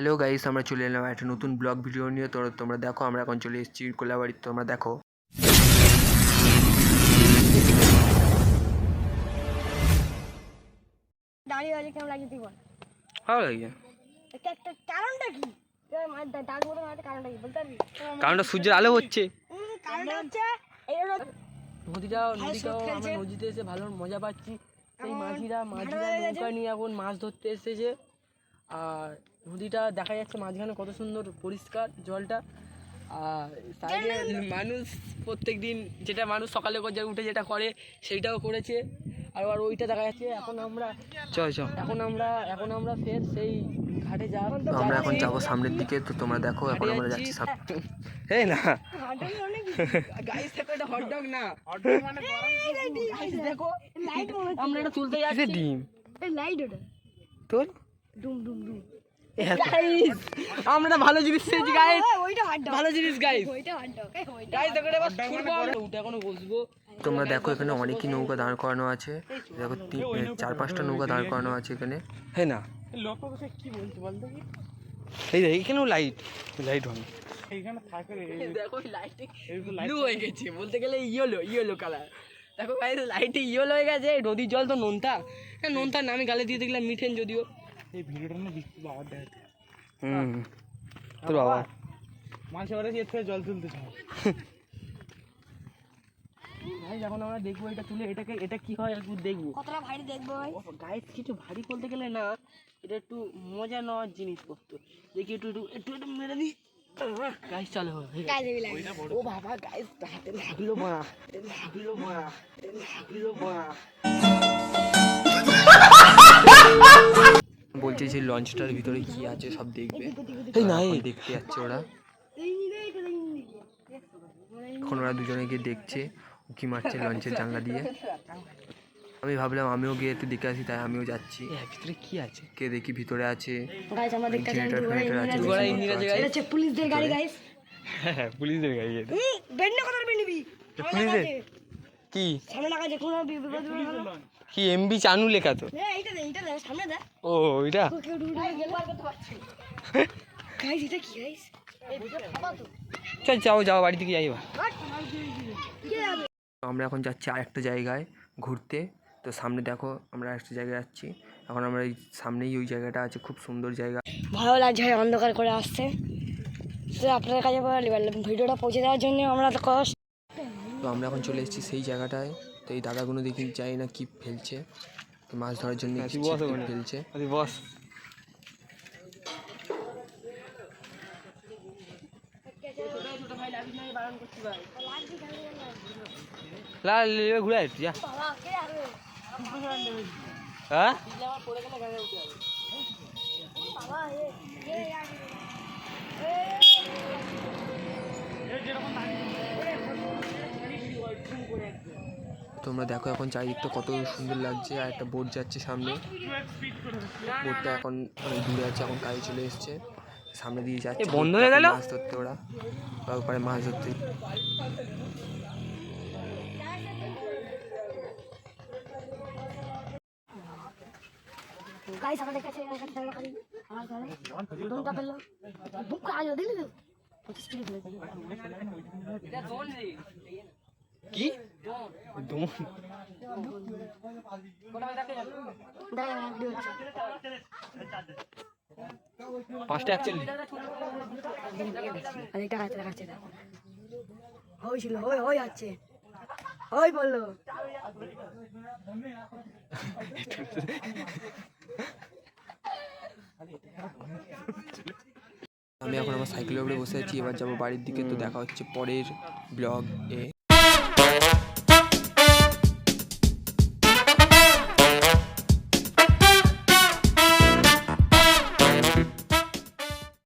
Hello guys আমরা চলে এলাম একটা নতুন ব্লগ ভিডিও নিয়ে। তো তোমরা দেখো আমরা এখন চলে এসেছি কোলাবাড়ি তোমরা দেখো। দাঁড়িয়ে দাঁড়িয়ে কেমন লাগছে তুই বল? ভালো লাগে কারণটা কি? কারণটা সূর্যের আলো হচ্ছে। কারণটা হচ্ছে নদীটাও ভাই, নদীটাও আমরা নদীতে এসে ভালো মজা পাচ্ছি। এই মাঝিরা মাঝিরা নৌকা নিয়ে এখন মাছ ধরতে এসেছে। আর নদীটা দেখা যাচ্ছে মাঝখানে কত সুন্দর পরিষ্কার জলটা। আর সাইডে মানুষ প্রত্যেক দিন যেটা মানুষ সকালে করে উঠে যেটা করে সেইটাও করেছে। আর আর ওইটা দেখা যাচ্ছে এখন আমরা চল চল। এখন আমরা এখন আমরা ফের সেই ঘাটে যা তো আমরা এখন যাব সামনের দিকে তো তোমরা দেখো এখন আমরা যাচ্ছি। এই না। গাইস দেখো এটা হট ডগ না। গাইস দেখো লাইট মনে হচ্ছে। আমরা এটা তুলতে যাচ্ছি। ডিম। এই লাইট ওটা। তোর? ডুম ডুম ডুম গাইস আমরা ভালো জিনিস পেয়েছি গাইস ভালো জিনিস গাইস ওইটা হাঁট ওইটা গাইস দেখো এবার ছুটবো উঠে বসবো। তোমরা দেখো এখানে অনেকই নৌকা দাঁড় করানো আছে। দেখো চার পাঁচটা নৌকা দাঁড় করানো আছে এখানে। হ্যাঁ না। এই দেখ। এখানেও লাইট লাইট হবে। দেখো লাইটে ব্লু হয়ে গেছে। বলতে গেলে ইয়েলো ইয়েলো কালার দেখো গাইস লাইটে ইয়েলো হয়ে গেছে। নদীর জল তো নোনতা। হ্যাঁ নোনতা নামে গালে দিয়ে দেখলাম মিঠেন যদিও। এই ভিডিওটা না দেখতে বাবার দেখাতে। হুম। তোর বাবা। মানুষের বাড়ি এর থেকে জল তুলতে চায়। গাইস এখন আমরা দেখব এটা তুলে এটাকে এটা কি হয় একটু দেখব। কতটা ভারী দেখব ভাই? গাইস কিছু ভারী বলতে গেলে না এটা একটু মজা নেওয়ার জিনিসপত্র। দেখি একটু একটু একটু একটু মেরে দিই। গাইস চলো ও বাবা গাইস হাতে লাগল মা। লাগল মা। লাগল মা। বলছে যে লঞ্চটার ভিতরে কি আছে সব দেখবে। এই না এই দেখতে যাচ্ছে ওরা। এখন ওরা দুজনে গিয়ে দেখছে উকি মারছে লঞ্চের জানলা দিয়ে। আমি ভাবলাম আমিও গিয়ে একটু দেখে আসি তাই আমিও যাচ্ছি। ভিতরে কি আছে? কে দেখি ভিতরে আছে। পুলিশদের গাড়ি হ্যাঁ পুলিশদের গাড়ি পুলিশদের? কি? কি এমবি চানু লেখা তো? ও এটা চল যাও যাও বাড়ি থেকে যাই এবার। কে আমরা এখন যাচ্ছি আরেকটা জায়গায় ঘুরতে। তো সামনে দেখো আমরা একটা জায়গায় যাচ্ছি। এখন আমরা এই সামনেই ওই জায়গাটা আছে খুব সুন্দর জায়গা। ভালো লাগছে অন্ধকার করে আসছে। তো আপনাদের কাছে ভিডিওটা পৌঁছে দেওয়ার জন্য আমরা তো কষ্ট। তো আমরা এখন চলে এসেছি সেই জায়গাটায়। তো এই দাদাগুলো দেখি যাই না কি ফেলছে। মাছ ধরার জন্য টিপ ফেলছে। বস। ঘুরে আসছি যা। হ্যাঁ? তোমরা দেখো এখন চারিদিকটা কত সুন্দর লাগছে আর একটা বোট যাচ্ছে সামনে। বোটটা এখন অনেক দূরে আছে এখন কাজে চলে এসছে। সামনে দিয়ে যাচ্ছে বন্ধ হয়ে গেল? মাছ ধরতে ওরা। ওরা ওপারে মাছ ধরতে। গাইস আমাদের কাছে আমার পেল বুক দিলি তো কি? পাঁচটা কাছে হয়েছিল হই হই যাচ্ছে। বলল। আমি এখন আমার সাইকেলের উপরে বসে আছি এবার যাব বাড়ির দিকে তো দেখা হচ্ছে পরের ব্লগ এ।